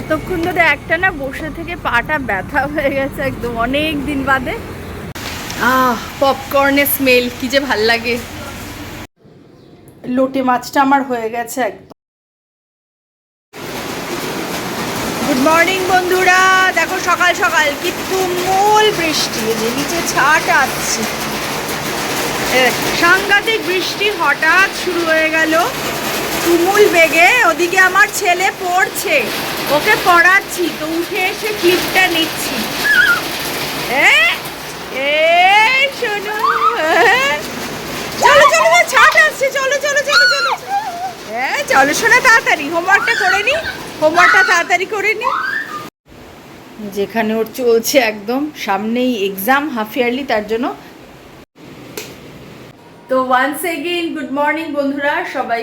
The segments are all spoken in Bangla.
এতক্ষণ ধরে একটা না বসে থেকে পাটা ব্যথা হয়ে গেছে একদম অনেক দিন বাদে। আহ পপকর্নের স্মেল কি যে ভালো লাগে। লোটে মাছটা আমার হয়ে গেছে একদম। গুড মর্নিং বন্ধুরা। দেখো সকাল সকাল, কি তুমুল বৃষ্টি নিচে ছাট আসছে সাংঘাতিক বৃষ্টি হঠাৎ শুরু হয়ে গেল। তুমুল বেগে ওদিকে আমার ছেলে পড়ছে। ওকে পড়াচ্ছি, তো উঠে এসে ক্লিপটা নিচ্ছি। শোনো। চলো চলো ছাট চলো চলো চলো চলো। হ্যাঁ চলো শোনা তাড়াতাড়ি হোমওয়ার্কটা করে নি হোমওয়ার্কটা তাড়াতাড়ি করে নি। যেখানে ওর চলছে একদম, সামনেই এক্সাম হাফ ইয়ারলি তার জন্য। তো ওয়ান্স এগেইন গুড মর্নিং বন্ধুরা, সবাই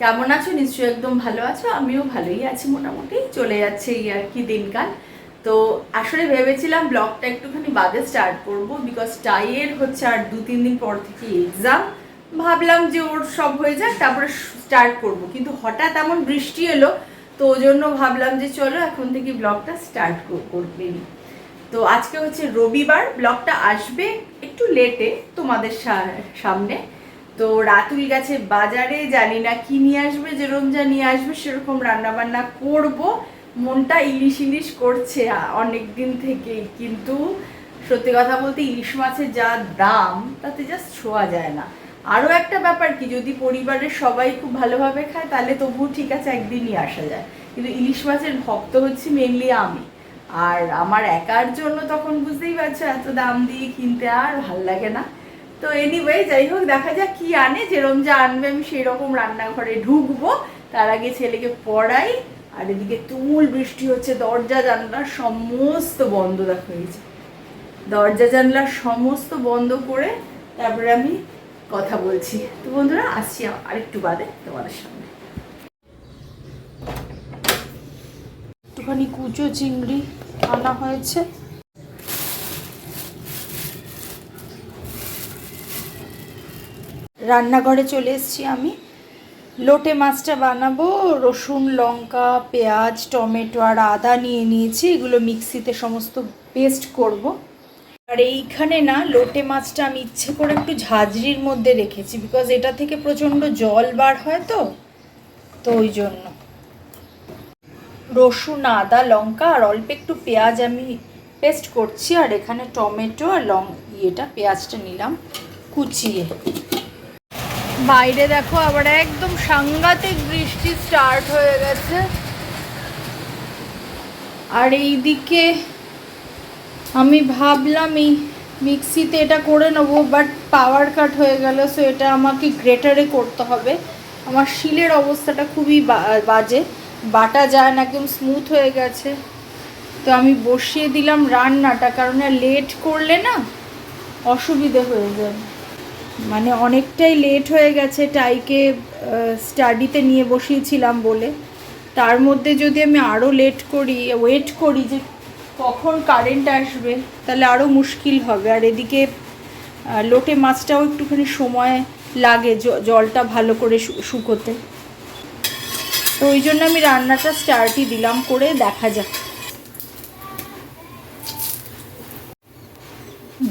কেমন আছো? নিশ্চয়ই একদম ভালো আছো। আমিও ভালোই আছি মোটামুটি। চলে যাচ্ছে এই আর কি দিনকাল। তো আসলে ভেবেছিলাম ব্লগটা একটুখানি বাদে স্টার্ট করব বিকজ টাইয়ের হচ্ছে আর দু, তিন দিন পর থেকে এক্সাম ভাবলাম যে ওর সব হয়ে যাক, তারপরে স্টার্ট করব। কিন্তু হঠাৎ এমন বৃষ্টি এলো, তো ওই জন্য ভাবলাম যে চলো এখন থেকে ব্লগটা স্টার্ট করবে তো আজকে হচ্ছে রবিবার, ব্লগটা আসবে একটু লেটে তোমাদের সামনে। তো রাতুল গেছে বাজারে, জানি না কি নিয়ে আসবে, যেরকম যা নিয়ে আসবে সেরকম রান্না বান্না করব। মনটা ইলিশ ইলিশ করছে অনেক দিন থেকেই, কিন্তু সত্যি কথা বলতে ইলিশ মাছের যা দাম, তাতে জাস্ট ছোঁয়া যায় না। আরও একটা ব্যাপার কি, যদি পরিবারের সবাই খুব ভালোভাবে খায়, তাহলে তবুও ঠিক আছে একদিনই আসা যায়। কিন্তু ইলিশ মাছের ভক্ত হচ্ছে মেনলি আমি। আর আমার একার জন্য তখন বুঝতেই পারছ, এত দাম দিয়ে কিনতে আর ভালো লাগে না। তো এনিওয়ে যাই হোক দেখা যাক কি আনে। যেরকম যা আনবে, আমি সেই রকম রান্নাঘরে ঢুকবো। তার আগে ছেলেকে পড়াই। আর এদিকে তুমুল বৃষ্টি হচ্ছে। দরজা জানলা সমস্ত বন্ধ দেখা হয়েছে দরজা জানলা সমস্ত বন্ধ করে তারপরে আমি কথা বলছি। তো বন্ধুরা, আসছি আরেকটু বাদে তোমাদের সামনে। একটুখানি কুচো চিংড়ি আনা হয়েছে। রান্নাঘরে চলে এসেছি আমি। লোটে মাছটা বানাবো, রসুন, লঙ্কা, পেঁয়াজ, টমেটো আর আদা নিয়ে নিয়েছি, এগুলো মিক্সিতে সমস্ত পেস্ট করব। আর এইখানে না, লোটে মাছটা আমি ইচ্ছে করে একটু ঝাঁঝরির মধ্যে রেখেছি বিকজ এটা থেকে প্রচণ্ড জল বার হয় তো তো ওই জন্য। রসুন, আদা, লঙ্কা আর অল্প একটু পেঁয়াজ আমি পেস্ট করছি, আর এখানে টমেটো আর লং, ইয়েটা, পেঁয়াজটা নিলাম কুচিয়ে। বাইরে দেখো, আবার একদম সাংঘাতিক বৃষ্টি স্টার্ট হয়ে গেছে। আর এইদিকে আমি ভাবলাম এই মিক্সিতে এটা করে নেব বাট পাওয়ার কাট হয়ে গেল সো এটা আমাকে গ্রেটারে করতে হবে। আমার শিলের অবস্থাটা খুবই বাজে, বাটা যায় না, একদম স্মুথ হয়ে গেছে। তো আমি বসিয়ে দিলাম রান্নাটা, কারণ লেট করলে না অসুবিধে হয়ে যাবে মানে অনেকটাই লেট হয়ে গেছে টাইকে স্টাডিতে নিয়ে বসিয়েছিলাম বলে। তার মধ্যে যদি আমি আরও লেট করি ওয়েট করি যে কখন কারেন্ট আসবে, তাহলে আরও মুশকিল হবে। আর এদিকে লোটে মাছটাও একটুখানি সময় লাগে জলটা ভালো করে শুকোতে। তো ওই জন্য আমি রান্নাটা স্টার্টই দিলাম, করে দেখা যাক।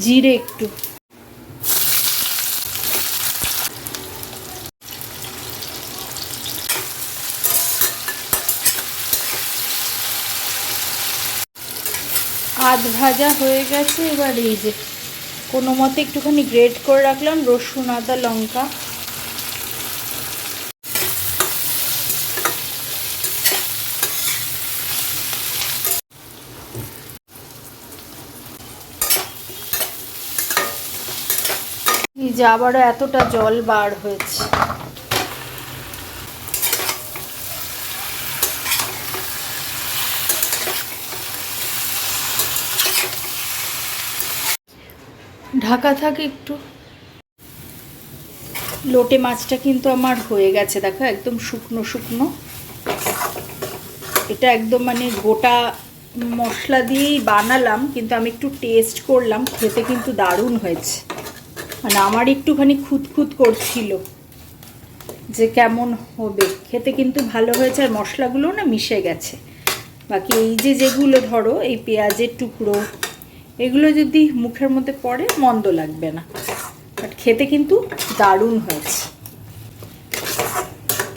জিরে একটু। আধ ভাজা হয়ে গেছে। এবার এই যে কোনো মতে একটুখানি গ্রেট করে রাখলাম, রসুন, আদা, লঙ্কা। যে আবারও এতটা জল বার হয়েছে। ঢাকা থাকে একটু। লোটে মাছটা কিন্তু আমার হয়ে গেছে, দেখো একদম শুকনো শুকনো। এটা একদম মানে গোটা মশলা দিয়েই বানালাম, কিন্তু আমি একটু টেস্ট করলাম, খেতে কিন্তু দারুণ হয়েছে। মানে আমার একটুখানি খুঁতখুত করছিল যে কেমন হবে। খেতে কিন্তু ভালো হয়েছে, আর মশলাগুলো না মিশে গেছে। বাকি এই যে যেগুলো ধরো, এই পেঁয়াজের টুকরো এগুলো যদি মুখের মধ্যে পড়ে, মন্দ লাগবে না। বাট খেতে কিন্তু দারুণ হয়েছে।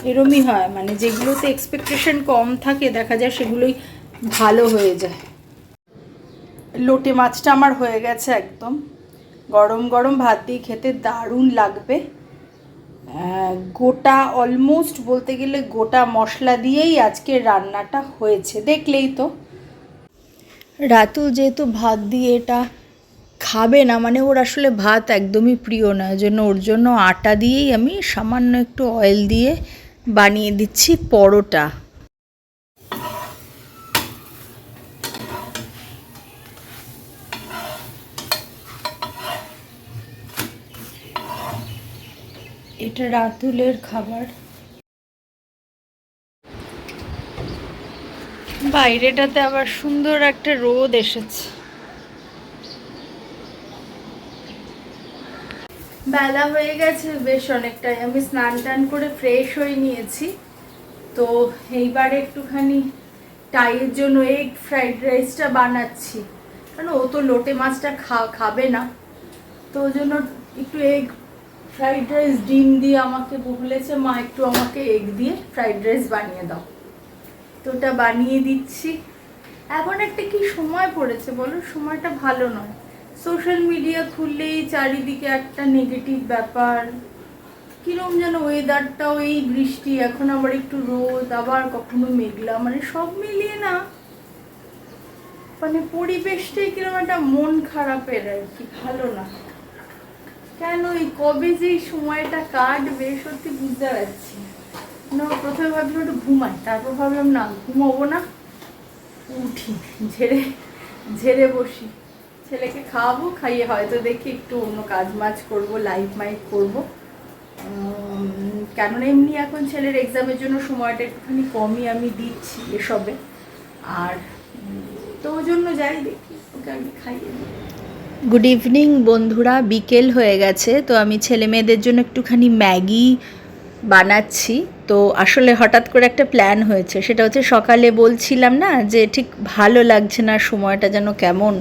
এরমই হয় মানে যেগুলোতে এক্সপেকটেশন কম থাকে, দেখা যায় সেগুলোই ভালো হয়ে যায়। লোটে মাছটা আমার হয়ে গেছে একদম। গরম গরম ভাত দিয়ে খেতে দারুণ লাগবে। গোটা অলমোস্ট বলতে গেলে গোটা মশলা দিয়েই আজকে রান্নাটা হয়েছে। দেখলেই তো। রাতুল যেহেতু ভাত দিয়ে এটা খাবে না মানে ওর আসলে ভাত একদমই প্রিয় না জন্য ওর জন্য আটা দিয়েই আমি সামান্য একটু অয়েল দিয়ে বানিয়ে দিচ্ছি পরোটা। এটা রাতুলের খাবার। বাইরেটাতে আবার সুন্দর একটা রোদ এসেছে। বেলা হয়ে গেছে বেশ অনেকটাই। আমি স্নান টান করে ফ্রেশ হয়ে নিয়েছি। তো এইবার একটুখানি টাইয়ের জন্য এগ ফ্রাইড রাইসটা বানাচ্ছি। কারণ ও তো লোটে মাছটা খা খাবে না। তো ওই জন্য একটু এগ ফ্রাইড রাইস ডিম দিয়ে আমাকে বলেছে, মা, একটু আমাকে এগ দিয়ে ফ্রাইড রাইস বানিয়ে দাও। তো ওটা বানিয়ে দিচ্ছি। এখন একটা কি সময় পড়েছে বলো? সময়টা ভালো নয়। সোশ্যাল মিডিয়া খুললেই চারিদিকে একটা নেগেটিভ ব্যাপার। কিরম যেন ওয়েদারটাও এই বৃষ্টি, এখন আবার একটু রোদ, আবার কখনো মেঘলা মানে সব মিলিয়ে না মানে পরিবেশটাই কিরম একটা মন খারাপের আর কি, ভালো না। কেন এই কবে যে সময়টা কাটবে সত্যি বুঝতে পারছি না। না, প্রথমে ভাবলাম একটু ঘুমাই, তারপর ভাবলাম না, ঘুমাবো না, উঠি, ঝেড়ে ঝেড়ে বসি। ছেলেকে খাওয়াবো, খাইয়ে হয়তো দেখি একটু অন্য কাজ মাজ করব লাইভ মাইক করব। কেননা এমনি এখন ছেলের এক্সামের জন্য সময়টা একটুখানি কমই আমি দিচ্ছি এসবে। আর তো জন্য যাই দেখি, ওকে আমি খাইয়ে গুড ইভিনিং বন্ধুরা, বিকেল হয়ে গেছে, তো আমি ছেলে মেয়েদের জন্য একটুখানি ম্যাগি বানাচ্ছি। তো আসলে হঠাৎ করে একটা প্ল্যান হয়েছে। সেটা হচ্ছে সকালে বলছিলাম না যে ঠিক ভালো লাগছে না সময়টা যেন কেমন।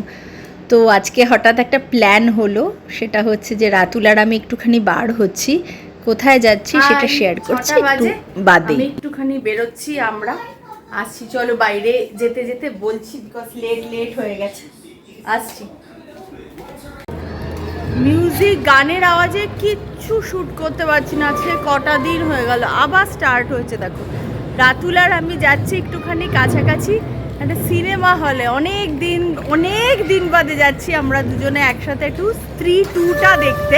তো আজকে হঠাৎ একটা প্ল্যান হলো। সেটা হচ্ছে যে রাতুল আর আমি একটুখানি বার হচ্ছি। কোথায় যাচ্ছি সেটা শেয়ার করছি একটু বাদে একটুখানি বেরোচ্ছি আমরা। আসছি চলো বাইরে যেতে যেতে বলছি বিকজ লেট লেট হয়ে গেছে। আসছি। মিউজিক, গানের আওয়াজে কিচ্ছু শ্যুট করতে পারছি না। আজকে কটা দিন হয়ে গেল, আবার স্টার্ট হয়েছে, দেখো। রাতুল আর আমি যাচ্ছি একটুখানি কাছাকাছি একটা সিনেমা হলে অনেক দিন অনেক দিন বাদে যাচ্ছি আমরা দুজনে একসাথে একটু স্ত্রী টুটা দেখতে।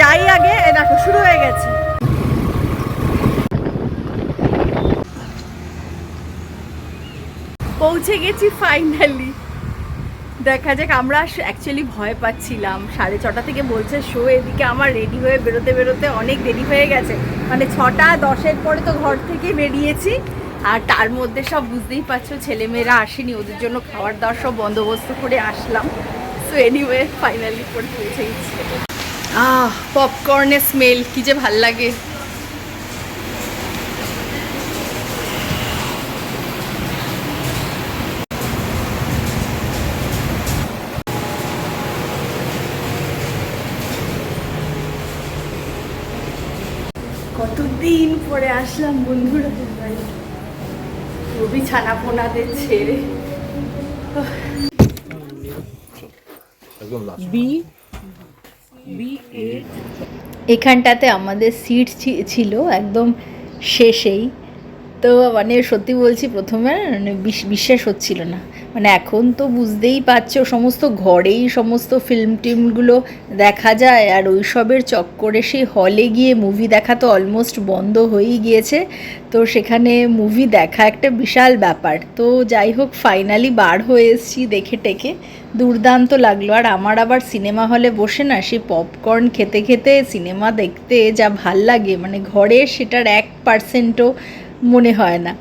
যাই আগে দেখো, শুরু হয়ে গেছে। পৌঁছে গেছি ফাইনালি দেখা যাক, আমরা অ্যাকচুয়ালি ভয় পাচ্ছিলাম। সাড়ে ছটা থেকে বলছে, শো, এদিকে আমার রেডি হয়ে বেরোতে বেরোতে অনেক দেরি হয়ে গেছে। মানে ছটা দশের পরে তো ঘর থেকে বেরিয়েছি। আর তার মধ্যে সব বুঝতেই পারছ, ছেলেমেয়েরা আসেনি, ওদের জন্য খাবার দাওয়ার সব বন্দোবস্ত করে আসলাম। সো এনিওয়ে ফাইনালি করে পৌঁছে গেছি আহ পপকর্নের স্মেল কী যে ভালো লাগে। কতদিন পরে আসলাম বন্ধুরা বাড়ি রবি ছানা পোনাদের ছেড়ে। এখানটাতে আমাদের সিট ছিল একদম শেষেই। তো মানে সত্যি বলছি প্রথমে মানে বিশ্বাস হচ্ছিল না। মানে এখন তো বুঝতেই পারছ, সমস্ত ঘরেই সমস্ত ফিল্ম টিমগুলো দেখা যায় আর ওইসবের চক্করে সেই হলে গিয়ে মুভি দেখা তো অলমোস্ট বন্ধ হয়েই গিয়েছে। তো সেখানে মুভি দেখা একটা বিশাল ব্যাপার। তো যাই হোক ফাইনালি বার হয়ে এসেছি দেখে টেকে। দুর্দান্ত লাগল। আর আমার আবার সিনেমা হলে বসে না সেই পপকর্ন খেতে খেতে সিনেমা দেখতে যা ভালো লাগে মানে ঘরে সেটার এক পার্সেন্টও মনে হয় না।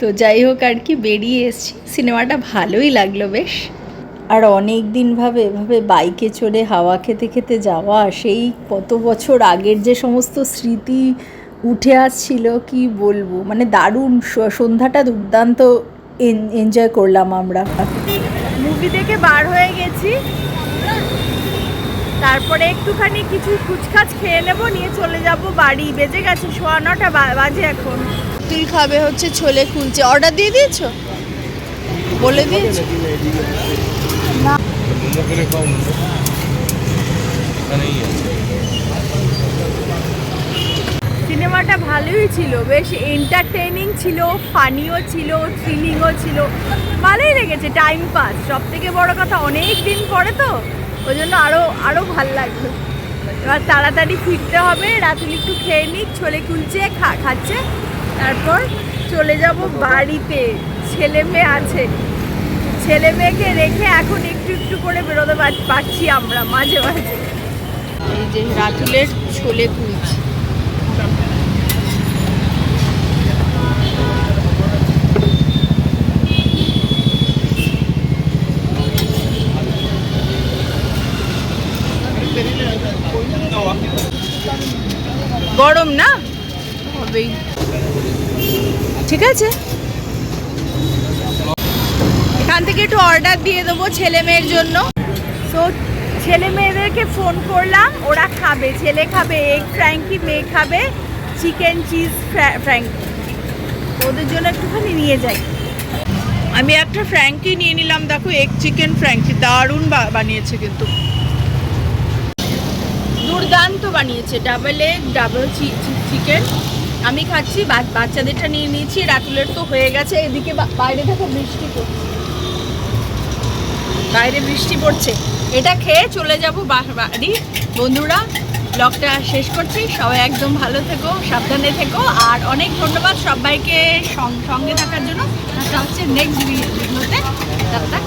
তো যাই হোক আর কি, বেরিয়ে এসেছি। সিনেমাটা ভালোই লাগল বেশ। আর অনেক দিনভাবে এভাবে বাইকে চড়ে হাওয়া খেতে খেতে যাওয়া, সেই কত বছর আগের যে সমস্ত স্মৃতি উঠে আসছিল, কি বলব? মানে দারুণ সন্ধ্যাটা দুর্দান্ত এনজয় করলাম আমরা। মুভি থেকে বার হয়ে গেছি। তারপরে একটুখানি কিছু কুচকাচ খেয়ে নেব নিয়ে চলে যাব বাড়ি। বেজে গেছে সোয়া নটা বাজে এখন। তুই খাবে হচ্ছে ছোলে কুলচে অর্ডার দিয়ে দিয়েছ? বলে দিয়েছ? না। সিনেমাটা ভালোই ছিল বেশ এন্টারটেনিং ছিল ফানিও ছিল থ্রিলিংও ছিল। ভালোই লেগেছে টাইম পাস সব থেকে বড় কথা অনেক দিন পরে তো ওই জন্য আরও আরও ভালো লাগল। এবার তাড়াতাড়ি ফিরতে হবে, রাতুল একটু খেয়ে নিক, ছোলে কুলছে, খা, খাচ্ছে। তারপর চলে যাব বাড়িতে। ছেলে মেয়ে আছে। ছেলে মেয়েকে রেখে এখন একটু একটু করে বেরোতে পারছি আমরা মাঝে মাঝে। এই যে রাতুলের ছোলে কুলছে। গরম না? হবেই। ঠিক আছে। এখান থেকে একটু অর্ডার দিয়ে দেবো ছেলে মেয়ের জন্য। তো ছেলে মেয়েদেরকে ফোন করলাম, ওরা খাবে। ছেলে খাবে এগ ফ্র্যাঙ্কি মেয়ে খাবে চিকেন চিজ ফ্র্যাঙ্কি ওদের জন্য একটুখানি নিয়ে যাই। আমি একটা ফ্র্যাঙ্কি নিয়ে নিলাম, দেখো এগ চিকেন ফ্র্যাঙ্কি দারুণ বানিয়েছে কিন্তু। দুর্দান্ত বানিয়েছে। ডাবল এগ ডাবল চিকেন আমি খাচ্ছি বাচ্চাদেরটা নিয়ে নিয়েছি রাতুলের তো হয়ে গেছে। এদিকে বাইরে দেখো বৃষ্টি পড়ছে। বাইরে বৃষ্টি পড়ছে। এটা খেয়ে চলে যাব বাড়ি। বন্ধুরা ব্লগটা শেষ করছি। সবাই একদম ভালো থেকো সাবধানে থেকো। আর অনেক ধন্যবাদ সবাইকে সঙ্গে থাকার জন্য। হচ্ছে নেক্সট ভিডিওতে টাটা।